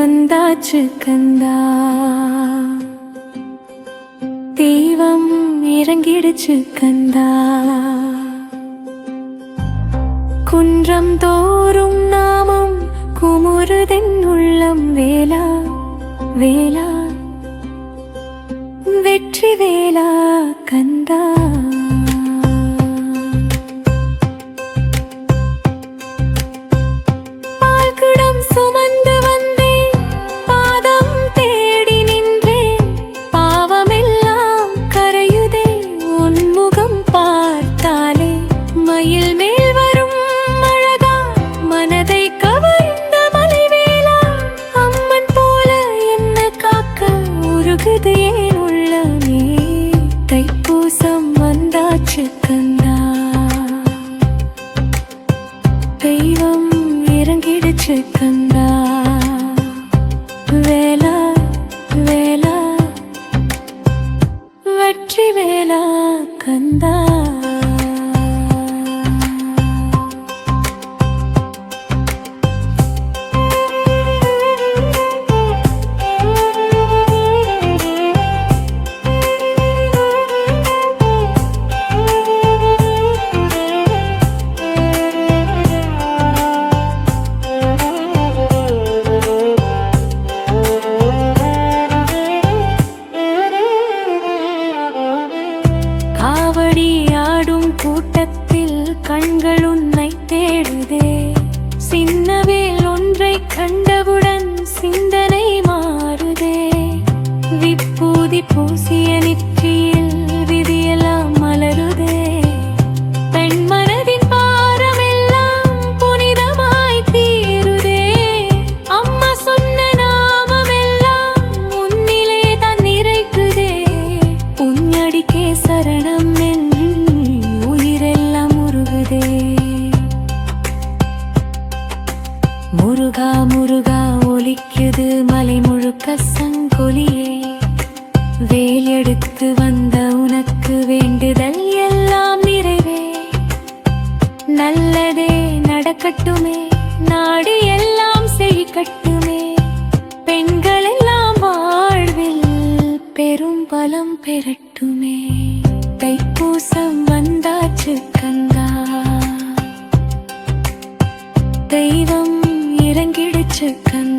வந்தாச்சு கந்தா. தெய்வம் இறங்கிடுச்சு கந்தா. குன்றம் தோறும் நாமம் குமுறுதென் உள்ளம் வேலா வேலா வெற்றி வேலா கந்தா. எனக்கு நான் தெய்வம் இறங்கிடுச்சு கண்ணா. வேலா வேலா வெற்றி வேலா கந்தா anything நாடு எல்லாம் செய்கட்டுமே பெண்கள் எல்லாம் வாழ்வில் பெரும் பலம் பெறட்டுமே. தைப்பூசம் வந்தாச்சு கங்கா. தெய்வம் இறங்கிடுச்சு கங்கா.